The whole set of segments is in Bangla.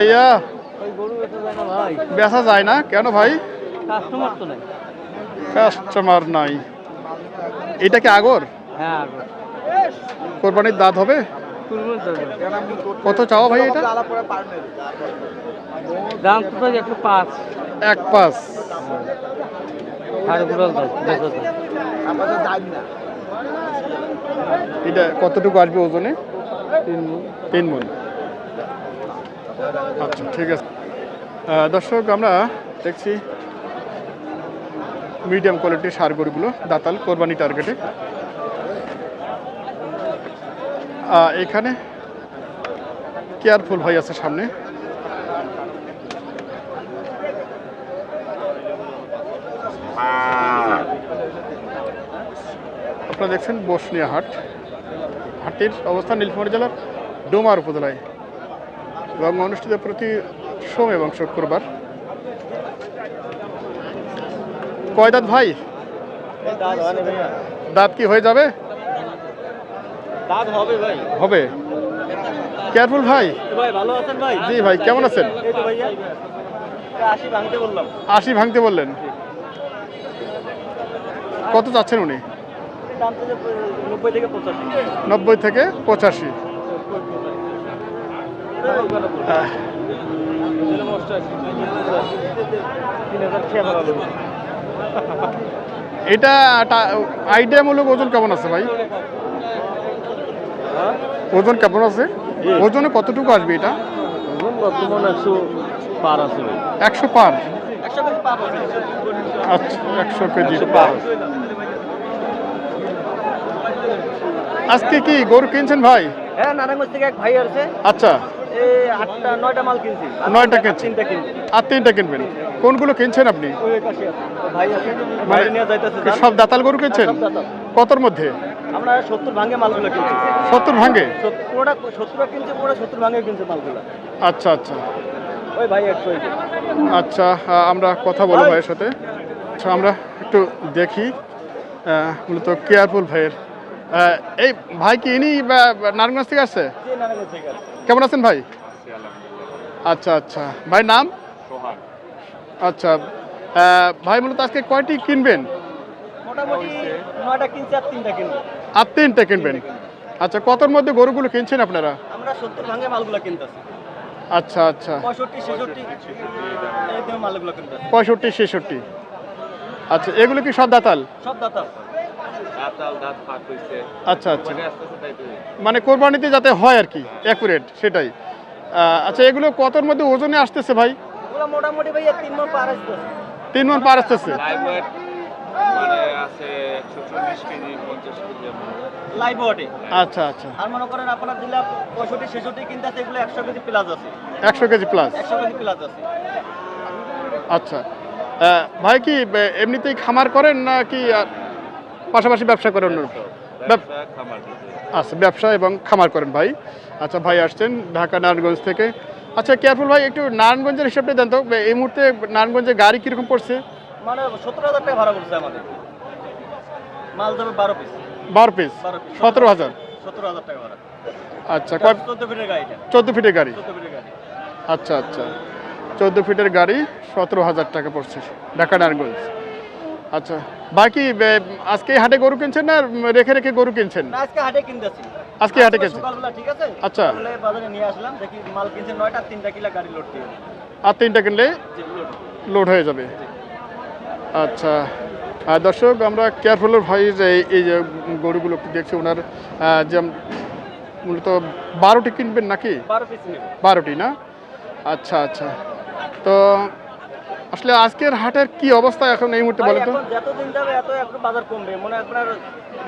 ভাইয়া বেচা যায় না? কেন ভাই? কাস্টমার তো নাই। কাস্টমার নাই। এটা কি আগর? হ্যাঁ কোরবানির দাঁত হবে? কত চাও ভাই এটা? দাম তো ভাই একশো পাঁচ। এক পাঁচ। এটা কতটুকু আসবে ওজনে? তিন তিন মন আচ্ছা ঠিক আছে। দর্শক, আমরা দেখছি মিডিয়াম কোয়ালিটির সার গরুগুলো, দাতাল কোরবানি টার্গেটে এখানে কেয়ারফুল ভাই আছে সামনে। আপনারা দেখছেন বসনিয়া হাট। হাটটির অবস্থান নীলফামারী জেলার ডোমার উপজেলায়। এবং অনুষ্ঠিত প্রতি সোম এবং শুক্রবার। কয় দাঁত ভাই? দাঁত কি হয়ে যাবে? দাঁত হবে ভাই। হবে। কেয়ারফুল ভাই? ভাই ভালো আছেন ভাই? জি ভাই কেমন আছেন? আশি ভাঙতে বললেন। কত চাচ্ছেন উনি? নব্বই থেকে পঁচাশি নব্বই থেকে পঁচাশি আহ, তিন হাজার খেয়ে ভালো এটা আইডিয়া আইডিয়ামূলক ওজন কেমন আছে ভাই? ওজন কেমন আছে? ওজনে কতটুকু আসবে এটা? একশো পার একশো কেজি পার আছে। আচ্ছা একশো কেজি। পার পার আজকে কি গরু কিনছেন ভাই? হ্যাঁ নারায়ণগঞ্জ থেকে এক ভাই আছে আচ্ছা। আটটা নয়টা মাল কিনছি। নয়টা তিনটা- কিনছি। তিনটা কিনছি। আর তিনটা কিনবেন? কোনগুলো কিনছেন আপনি? সব দাতাল গরু কিনছেন? কতর মধ্যে? আমরা সত্তর ভাঙে মালগুলো কিনছি। সত্তর পুরোটা সত্তর কিনছে সত্তর ভাঙে কিনছে মালগুলো। আচ্ছা আচ্ছা। ওই ভাই একশো আচ্ছা আমরা কথা বলব ভাইয়ের সাথে। আচ্ছা আমরা একটু দেখি মূলত কেয়ারফুল ভাইয়ের এই ভাই কি ইনি নারায়ণগঞ্জ থেকে আসছে। কেমন আছেন ভাই? আচ্ছা আচ্ছা। ভাই নাম? আচ্ছা ভাই মূলত আজকে কয়টি কিনবেন? আর তিনটা কিনবেন? আচ্ছা কতর মধ্যে গরুগুলো কিনছেন আপনারা? আমরা সত্তর ভাঙে মালগুলো কিনতেছি। আচ্ছা আচ্ছা। পঁয়ষট্টি ছেষট্টি আচ্ছা এগুলো কি সব দাতাল? সব দাতা আচ্ছা আচ্ছা। মানে কোরবানিতে যাতে হয় আর কি অ্যাকুরেট সেটাই। আচ্ছা এগুলো কতর মধ্যে ওজনে আসতেছে ভাই? মোটামুটি ভাইয়া তিন মন পার আসতেছে। তিন মন পার আসতেছে? মানে আচ্ছা আচ্ছা। আর মনে করেন আপনার দিলে পঁয়ষট্টি ছেষট্টি কিনতেছে এগুলো একশো কেজি প্লাস আছে। একশো কেজি প্লাস একশো কেজি প্লাস আছে। আচ্ছা। ভাই কি এমনিতেই খামার করেন না কি আহ, পাশাপাশি ব্যবসা করেন আচ্ছা ব্যবসা এবং খামার করেন ভাই। আচ্ছা ভাই আসছেন ঢাকা নারায়ণগঞ্জ থেকে। আচ্ছা কেয়ারফুল ভাই একটু নারায়ণগঞ্জের হিসাবটা দেন তো। এই মুহূর্তে নারায়ণগঞ্জে গাড়ি কীরকম পড়ছে? মানে সতেরো হাজার টাকা ভাড়া করছে আমাদের। মাল যাবে বারো পিস বারো পিস সতেরো হাজার? সতেরো হাজার টাকা ভাড়া। আচ্ছা কয় ফিটের গাড়ি? চোদ্দ ফিটের গাড়ি। আচ্ছা আচ্ছা। চোদ্দ ফিটের গাড়ি সতেরো হাজার টাকা পড়ছে ঢাকা নারায়ণগঞ্জ। আচ্ছা। বাকি আজকে হাটে গরু কিনছেন না রেখে রেখে গরু কিনছেন? আজকে হাটে কিনতেছি। আজকে হাটে কিনছেন? সকালবেলা ঠিক আছে? আচ্ছা। বাজারে নিয়ে আসলাম দেখি মাল কিনছে নয়টা তিনটা কিলা গাড়ি লোড দিয়ে। আর তিনটা কিনলে লোড হয়ে যাবে। আচ্ছা। আর দর্শক আমরা কেয়ারফুলের ভাই যে এই- যে গরুগুলো দেখছি ওনার যে মূলত বারোটি কিনবেন নাকি? বারোটি না? আচ্ছা আচ্ছা। তো আসলে আজকের হাটের কি অবস্থা এখন এই মুহূর্তে বলেন তো? এখন যত দিন যাবে এত একটু বাজার কমবে। মনে আপনার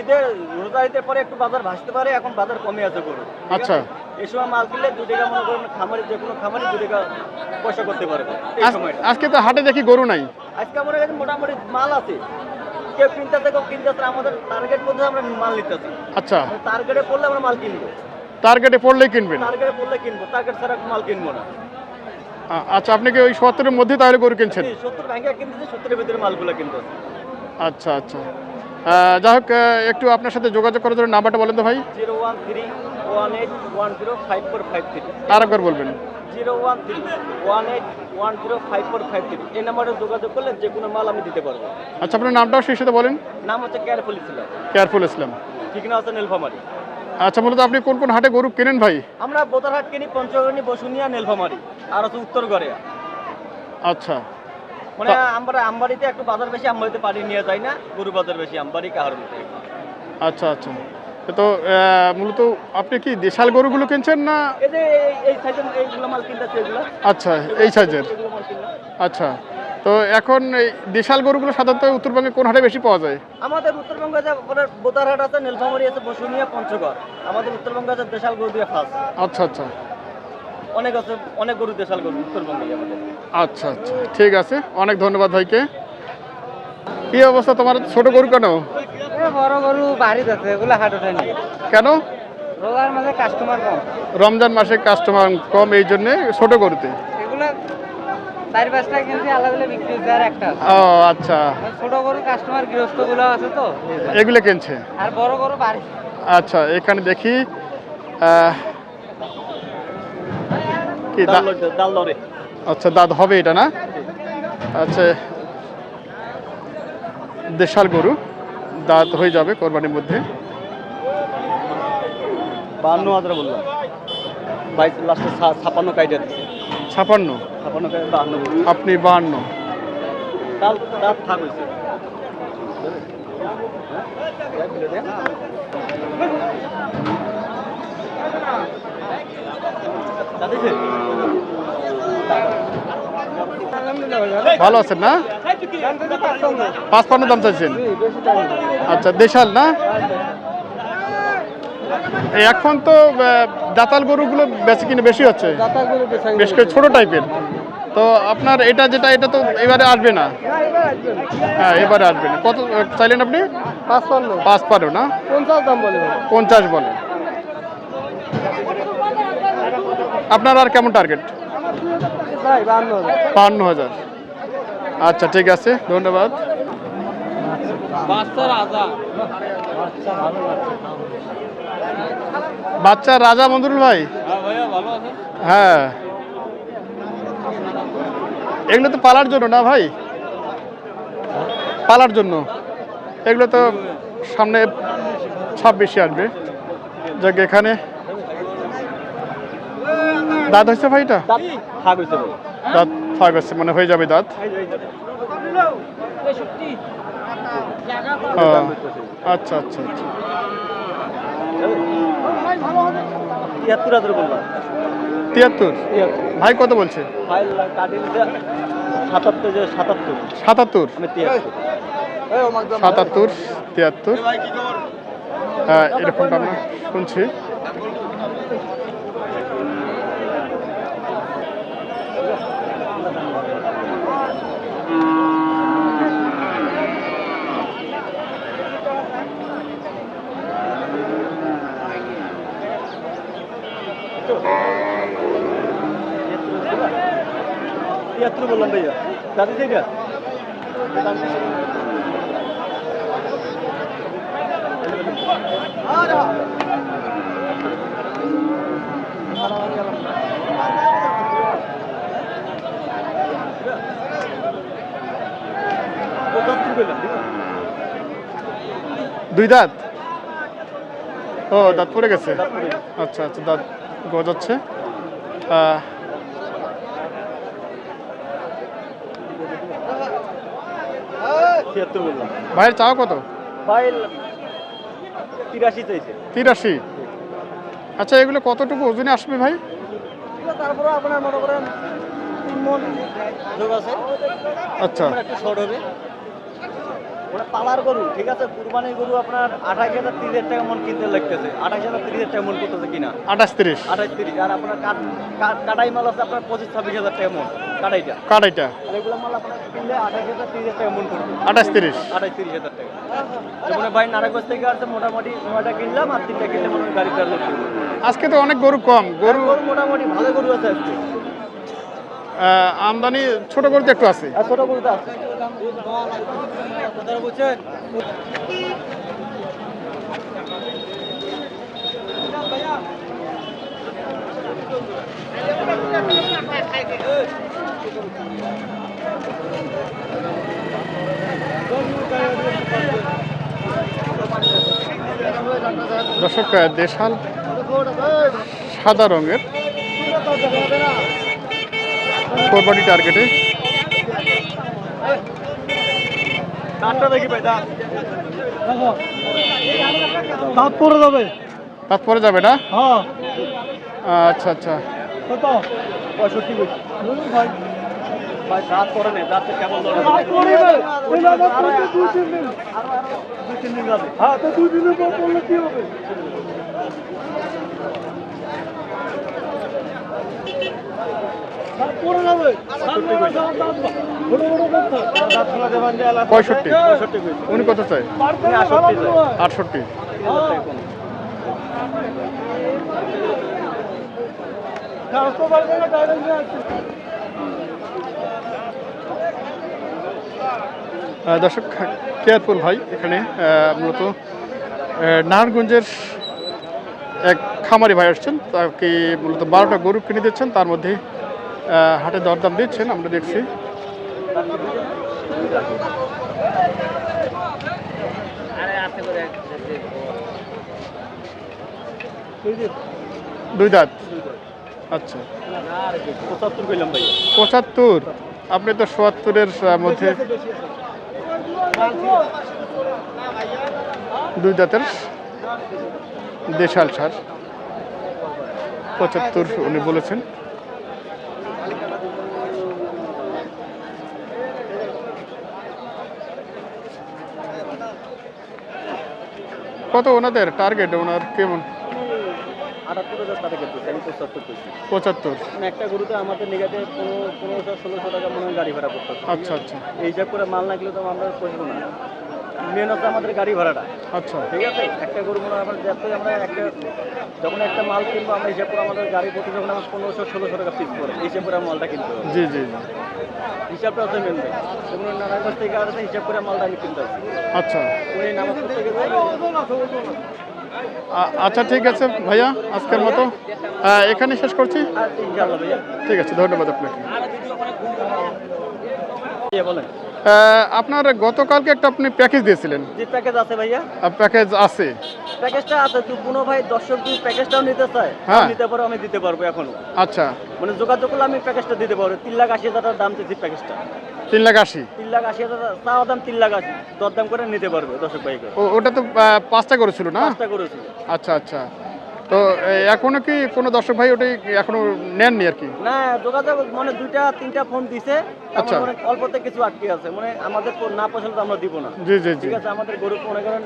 ঈদের রোজা ঈদের পরে একটু বাজার ভাসতে পারে এখন বাজার কমে আছে গরু। আচ্ছা। এই সময় মাল কিনলে দু টাকা মনে করেন খামারি যে কোনো খামারি দু টাকা পয়সা করতে পারবে আজকে তো হাটে দেখি গরু নাই। আজকে মনে করেন মোটামুটি মাল আছে। কেউ কিনতেছে কেউ কিনতেছে আমাদের টার্গেট পর্যন্ত আমরা মাল নিতেছি। আচ্ছা। টার্গেটে পড়লে আমরা মাল কিনবো। টার্গেটে পড়লেই কিনবেন। টার্গেটে পড়লে কিনবো। টার্গেট ছাড়া মাল কিনবো না। আচ্ছা আপনি কি ওই সত্তরের মধ্যে তাহলে গরু কিনছেন? সত্তর কিনতেছি সত্তরের ভিতরে মালগুলো কিনতেছি আচ্ছা আচ্ছা। যাই হোক একটু আপনার সাথে যোগাযোগ করার জন্য নাম্বারটা বলেন তো ভাই। Zero one three one eight one zero five four five three. আর একবার বলবেন। Zero one three one eight one zero five four five three. এই নাম্বারে যোগাযোগ করলে যে কোনো মাল আমি দিতে পারব। আচ্ছা আপনার নামটাও সেই সাথে বলেন। নাম হচ্ছে কেয়ারফুল ইসলাম। কেয়ারফুল ইসলাম। ঠিকানা আছে নীলফামারি আচ্ছা মূলত আপনি কোন কোন হাটে গরু কেনেন ভাই? আমরা বোতারহাট কিনি পঞ্চগণী বসুনিয়া নীলফামারি আর হচ্ছে উত্তর গড়িয়া। আচ্ছা। মানে আমরা আমবাড়িতে একটু বাজার বেশি আমবাড়িতে পানি নিয়ে যাই না গরু বাজার বেশি আমবাড়ি কাহার মধ্যে। আচ্ছা আচ্ছা। তো মূলত আপনি কি দেশাল গরুগুলো কিনছেন না? এই যে এই- সাইজের এইগুলো মাল কিনতেছে এগুলো। আচ্ছা এই সাইজের। আচ্ছা। তো এখন এই দেশাল গরুগুলো সাধারণত উত্তরবঙ্গে কোন হাটে বেশি পাওয়া যায়? আমাদের উত্তরবঙ্গে আছে আপনার বোতারহাট আছে নীলফামারি আছে বসুনিয়া পঞ্চগড়। আমাদের উত্তরবঙ্গে আছে দেশাল গরু দিয়ে ফার্স্ট আচ্ছা আচ্ছা। অনেক আছে অনেক গরু দেশাল গরু উত্তরবঙ্গে আমাদের। আচ্ছা আচ্ছা। ঠিক আছে। অনেক ধন্যবাদ ভাইকে। কি অবস্থা তোমার? ছোট গরু কেন? বড় গরু বাড়িতে আছে এগুলো হাট ওঠে না কেন? রোজার মাঝে কাস্টমার কম। রমজান মাসে কাস্টমার কম এই জন্যে ছোট গরুতে। এগুলো চার পাঁচটা কিনছি আলাদা আলাদা বিক্রি হচ্ছে আর একটা ও আচ্ছা। ছোট গরু কাস্টমার গৃহস্থগুলো আছে তো। এগুলো কিনছে? আর বড় গরু বাড়ি। আচ্ছা এখানে দেখি কি আচ্ছা দাঁত হবে এটা না? আচ্ছা দেশাল গরু দাঁত হয়ে যাবে কোরবানির মধ্যে। বাহান্ন হাজার বললাম। বাইশ লাস্টে ছাপান্ন কাইটা দিচ্ছে ছাপান্ন। আপনি বাহান্ন। ভালো আছেন না? পাঁচপান্ন দাম চাইছেন। আচ্ছা দেশাল না? এখন তো দাতাল গরুগুলো বেশি কিনে বেশি হচ্ছে। বেশ করে ছোট টাইপের। তো আপনার এটা যেটা এটা তো এবারে আসবে না? হ্যাঁ এবারে আসবে না। কত চাইলেন আপনি? পাঁচপান্ন। পাঁচ পারো না? পঞ্চাশ দাম বলে। পঞ্চাশ বলে। আপনার আর কেমন টার্গেট বান্ন। বাহান্ন হাজার। আচ্ছা ঠিক আছে। ধন্যবাদ। বাচ্চা রাজা বাচ্চা রাজা মঞ্জুরুল ভাই হ্যাঁ ভাইয়া ভালো আছেন হ্যাঁ এগুলো তো পালার জন্য না ভাই পালার জন্য এগুলো তো সামনে ছাব্বিশে আসবে যাক এখানে দাঁত হয়েছে ভাইটা দাঁত ফাঁক আছে মানে হয়ে যাবে দাঁত ও, আচ্ছা আচ্ছা আচ্ছা তিয়াত্তর হাজার বললাম তিয়াত্তর? ভাই কত বলছে? ফাইল সাতাত্তর সাতাত্তর। সাতাত্তর? তিয়াত্তর। সাতাত্তর তিয়াত্তর। হ্যাঁ এরকমটা আমরা শুনছি। তিয়াত্তর বললাম ভাইয়া। দাদি আছে দুই দাঁত? ও, দাঁত পড়ে গেছে। আচ্ছা আচ্ছা দাঁত গজাচ্ছে। বললাম। ভাইয়ের চাও কত? ফাইল তিরাশি চাইছে। তিরাশি? আচ্ছা এগুলো কতটুকু ওজনে আসবে ভাই? তারপরে আপনার মনে করেন তিন মন আছে। আচ্ছা। একটু শর্ট হবে। ওটা পালার গরু ঠিক আছে? কুরবানির গরু আপনার আঠাশ হাজার তিরিশ হাজার টাকা মন কিনতে লাগতেছে। আঠাশ হাজার তিরিশ হাজার টাকা মন করতেছে কিনা? আঠাশ তিরিশ। আঠাশ তিরিশ। আর আপনার কাট কাট- কাটাই মাল আছে আপনার পঁচিশ ছাব্বিশ হাজার টাকা মন। কাটাইটা? কাটাইটা। আর এগুলো মাল আপনার কিনলে আঠাশ হাজার তিরিশ হাজার টাকা মন আঠাশ তিরিশ। হাজার টাকা। যেমন ভাই নারাগঞ্জ থেকে আসছে মোটামুটি নয়টা কিনলাম আর তিনটা কিনলে মনে গাড়ি আজকে তো অনেক গরু কম। গরু আর মোটামুটি ভালো গরু আছে আজকে। আমদানি ছোট গরুতে একটু আছে। আর ছোট গরুটা আছে। বুঝছেন দর্শক দেশাল সাদা রঙের কোরবানি টার্গেটে। পড়ে যাবে। তারপরে যাবে না? হ্যাঁ। আচ্ছা আচ্ছা। কত? পঁয়ষট্টি ভাই। ভাই দাঁত নেই দাঁতটা কেমন ধরে না দুই তিন দিন। দুই তিন দিন যাবে। হ্যাঁ তো দুই দিনের পর পড়লে কি হবে? দাঁত পড়ে যাবে দাঁত পড়ে যাবে, দাঁত পড়ে। বড় বড় দাঁত তো। দাঁত খোলা দেবেন যে আলাদা পঁয়ষট্টি পঁয়ষট্টি বেশি উনি কত চাই বার করে আটষট্টি খারাপ যায়। নয়। আটষট্টি স্বাস্থ্য বাড়বে না ডাইরেক্ট নিয়ে আসছে আহ, দর্শক কেয়ারফুল ভাই এখানে? মূলত নারায়ণগঞ্জের এক খামারি ভাই আসছেন। তাকে মূলত বারোটা গরু কিনে দিচ্ছেন। তার মধ্যে হাটে দরদাম দিচ্ছেন। আমরা দেখছি। দুই দাঁত। আচ্ছা। পঁচাত্তর। আপনি তো সোয়াত্তরের মধ্যে। দুই দাঁতের দেশাল সার। পঁচাত্তর উনি বলেছেন। কত ওনাদের? টার্গেট ওনার কেমন? আটাত্তর হাজার টাকা কেটেছে আমি পঁচাত্তর পঁচাত্তর। মানে একটা গরুতে আমাদের নিগাতে পনেরো পনেরোশো ষোলোশো টাকা মনে গাড়ি ভাড়া করতে আচ্ছা আচ্ছা। এই হিসাব করে মাল না গেলে তো আমরা পৌঁছবো না। মেন হচ্ছে আমাদের গাড়ি ভাড়াটা। আচ্ছা। ঠিক আছে? একটা গরু মনে আমরা আমরা একটা যখন একটা মাল কিনবো আমরা হিসাব করে আমাদের গাড়ি প্রতি যখন আমার পনেরোশো ষোলোশো টাকা পড়ে এই হিসাব করে মালটা কিনতে হবে। জি জি হিসাবটা হচ্ছে মেন ভাই। যেমন নারায়ণগঞ্জ থেকে আসছে হিসাব করে মালটা আমি কিনতে হবে। আচ্ছা। নামাজ আচ্ছা ঠিক আছে ভাইয়া, আজকের মতো। হ্যাঁ এখানে শেষ করছি। ঠিক আছে, ধন্যবাদ আপনাকে। ইয়ে বলেন। আপনার গতকালকে একটা আপনি প্যাকেজ দিয়েছিলেন। যে প্যাকেজ আছে ভাইয়া। প্যাকেজ আছে। প্যাকেজটা আছে তুই কোনো ভাই দর্শক যদি প্যাকেজটাও নিতে চায় হ্যাঁ। নিতে পারো আমি দিতে পারব এখনও। আচ্ছা। মানে যোগাযোগ করলে আমি প্যাকেজটা দিতে পারব। তিন লাখ আশি হাজার টাকার দাম চেয়েছি প্যাকেজটা। তিন লাখ আশি? তিন লাখ আশি হাজার টাকা, চাওয়া দাম তিন লাখ আশি। দরদাম করে নিতে পারবে দর্শক ভাইকে। ও ওটা তো পাঁচটা করেছিল না? পাঁচটা করেছিল আচ্ছা আচ্ছা। তো এখনও কি কোনো দর্শক ভাই ওটাই এখনও নেননি আর কি? না যোগাযোগ মানে দুইটা তিনটা ফোন দিছে। আচ্ছা। অল্পতে কিছু আটকে আছে। মানে আমাদের না পছন্দ তো আমরা দিব না। জি জি ঠিক আছে আমাদের গরু মনে করেন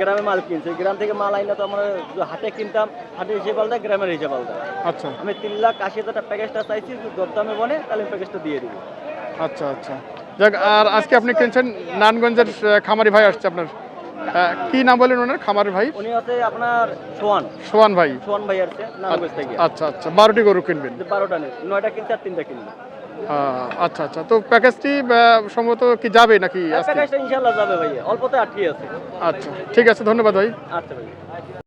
গ্রামে মাল কিনছে। গ্রাম থেকে মাল আইলে তো আমরা হাটে কিনতাম হাটে হিসেবে আলাদা গ্রামের হিসেবে আলাদা। আচ্ছা। আমি তিন লাখ আশি হাজার প্যাকেজটা চাইছি দরদামে বলে তাহলে প্যাকেজটা দিয়ে দিব। আচ্ছা আচ্ছা। যাক আর আজকে আপনি কিনছেন নানগঞ্জের খামারি ভাই আসছে আপনার। কি নাম বলেন ওনার? খামার ভাই? উনি হচ্ছে আপনার সোয়ান। সোয়ান ভাই। সোয়ান ভাই আসছে নারায়ণগঞ্জ থেকে আচ্ছা আচ্ছা বারোটি গরু কিনবেন? বারোটা নেই নয়টা কিনতে আর তিনটা টা কিনবেন আচ্ছা আচ্ছা। তো প্যাকেজটি সম্ভবত কি যাবে নাকি আজকে? প্যাকেজটা ইনশাআল্লাহ যাবে ভাই অল্পতে আটকে আছে। আচ্ছা ঠিক আছে। ধন্যবাদ ভাই। আচ্ছা ভাই